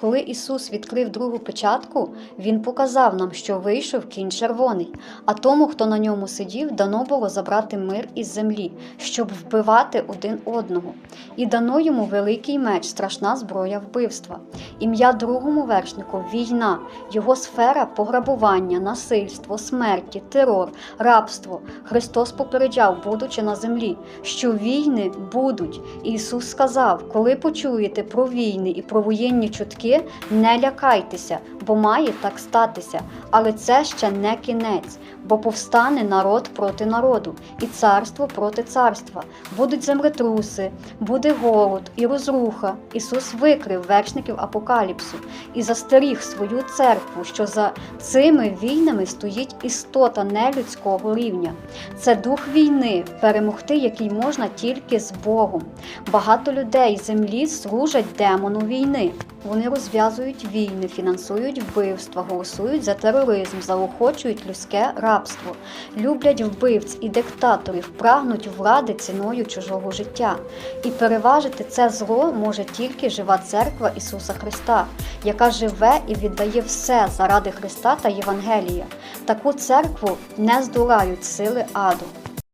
Коли Ісус відкрив другу печатку, Він показав нам, що вийшов кінь червоний, а тому, хто на ньому сидів, дано було забрати мир із землі, щоб вбивати один одного. І дано йому великий меч, страшна зброя вбивства. Ім'я другому вершнику війна, його сфера пограбування, насильство, смерті, терор, рабство. Христос попереджав, будучи на землі, що війни будуть. Ісус сказав: коли почуєте про війни і про воєнні чутки, не лякайтеся, бо має так статися. Але це ще не кінець, бо повстане народ проти народу, і царство проти царства. Будуть землетруси, буде голод і розруха. Ісус викрив вершників апокаліпсу і застеріг свою церкву, що за цими війнами стоїть істота нелюдського рівня. Це дух війни, перемогти, який можна тільки з Богом. Багато людей землі служать демону війни. Вони розв'язують війни, фінансують вбивства, голосують за тероризм, заохочують людське рабство, люблять вбивць і диктаторів, прагнуть влади ціною чужого життя. І переважити це зло може тільки жива церква Ісуса Христа, яка живе і віддає все заради Христа та Євангелія. Таку церкву не здолають сили аду.